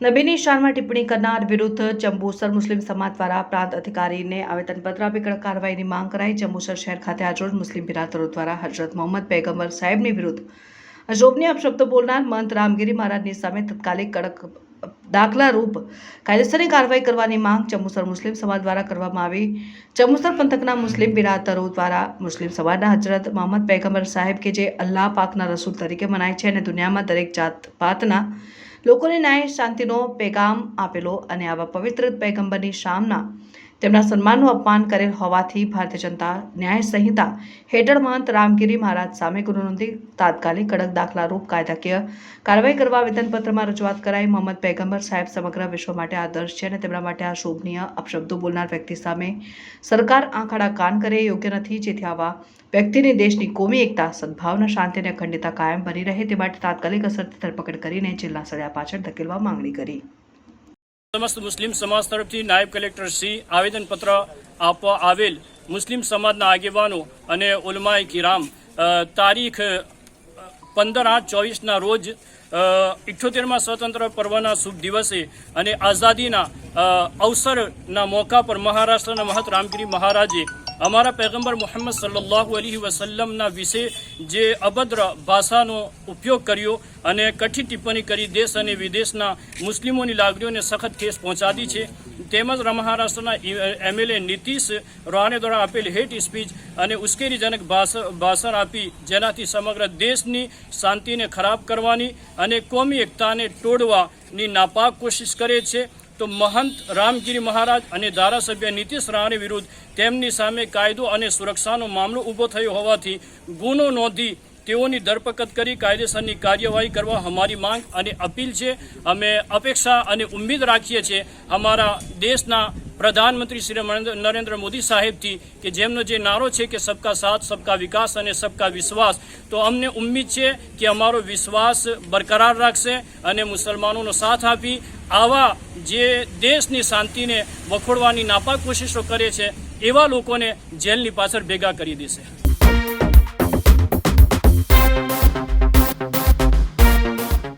નબીની શાનમાં ટિપ્પણી કરનાર વિરુદ્ધ જંબુસર મુસ્લિમ સમાજ દ્વારા પ્રાંત અધિકારીને આવેદનપત્ર આપી કડક કાર્યવાહીની માંગ કરાઈ. જંબુસર શહેર ખાતે આજરોજ મુસ્લિમ બિરાદરો દ્વારા હજરત મોહમ્મદ પૈગંબર સાહેબની વિરુદ્ધ અજોબની અપશબ્દો બોલનાર મંત રામગીરી મહારાજની સામે તત્કાલિક કડક દાખલા રૂપ કાયદેસરની કાર્યવાહી કરવાની માંગ ચમુસર મુસ્લિમ સમાજ દ્વારા કરવામાં આવી. ચમુસર પંથકના મુસ્લિમ બિરાદરો દ્વારા મુસ્લિમ સમાજના હજરત મોહમ્મદ પૈગંબર સાહેબ કે જે અલ્લાહ પાકના રસૂલ તરીકે મનાય છે અને દુનિયામાં દરેક જાત પાતના લોકોને ન્યાય શાંતિનો પેગામ આપેલો અને આવા પવિત્ર પૈગંબરની શામના તેમના સન્માનનું અપમાન કરેલ હોવાથી ભારતીય જનતા ન્યાય સંહિતા હેઠળ મહંત રામગીરી મહારાજ સામે ગુનો તાત્કાલિક કડક દાખલારૂપ કાયદાકીય કાર્યવાહી કરવા આવેદનપત્રમાં રજૂઆત કરાઈ. મોહમ્મદ પૈગંબર સાહેબ સમગ્ર વિશ્વ માટે આદર્શ છે અને તેમના માટે આ શોભનીય અપશબ્દો બોલનાર વ્યક્તિ સામે સરકાર આંખડા કાન કરે યોગ્ય નથી. જેથી આવા વ્યક્તિની દેશની કોમી એકતા, સદભાવના, શાંતિ અને અખંડિતતા કાયમ બની રહે તે માટે તાત્કાલિક અસરથી ધરપકડ કરીને જિલ્લા સળિયા પાછળ ધકેલવા માંગણી કરી. સમસ્ત મુસ્લિમ સમાજ તરફથી નાયબ કલેક્ટર શ્રી આવેદનપત્ર આપવા આવેલ મુસ્લિમ સમાજના આગેવાનો અને ઉલમાએ કિરામ તારીખ પંદર આઠ ચોવીસના રોજ ઇઠ્યોતેરમાં સ્વતંત્ર પર્વના શુભ દિવસે અને આઝાદીના અવસરના મોકા પર મહારાષ્ટ્રના મહત રામગીરી મહારાજે અમારા પૈગંબર મોહમ્મદ સલ્લલ્લાહુ અલૈહિ વસલ્લમના વિશે જે અભદ્ર ભાષાનો ઉપયોગ કર્યો અને કઠી ટિપ્પણી કરી દેશ અને વિદેશના મુસ્લિમોની લાગણીઓને સખત ઠેસ પહોંચાડી છે. તેમજ મહારાષ્ટ્રના એમએલએ નીતિશ રાણે દ્વારા આપેલ હેટ સ્પીચ અને ઉશ્કેરીજનક ભાષ- ભાષણ આપી જેનાથી સમગ્ર દેશની શાંતિને ખરાબ કરવાની અને કોમી એકતાને તોડવાની નાપાક કોશિશ કરે છે. તો મહંત રામગીરી મહારાજ અને ધારાસભ્ય નીતિશ રાણે વિરુદ્ધ તેમની સામે કાયદો અને સુરક્ષાનો મામલો ઊભો થયો હોવાથી ગુનો નોંધી તેઓની ધરપકડ કરી કાયદેસરની કાર્યવાહી કરવા અમારી માંગ અને અપીલ છે. અમે અપેક્ષા અને ઉમ્મીદ રાખીએ છીએ અમારા દેશના પ્રધાનમંત્રી શ્રી નરેન્દ્ર- મોદી સાહેબથી કે જેમનો જે નારો છે કે સબકા સાથ, સબકા વિકાસ અને સબકા વિશ્વાસ, તો અમને ઉમ્મીદ છે કે અમારો વિશ્વાસ બરકરાર રાખશે અને મુસલમાનોનો સાથ આપી આવા જે દેશની શાંતિને વખોડવાની નાપાક કોશિશો કરે છે, એવા લોકોને જેલની પાછળ ભેગા કરી દેશે.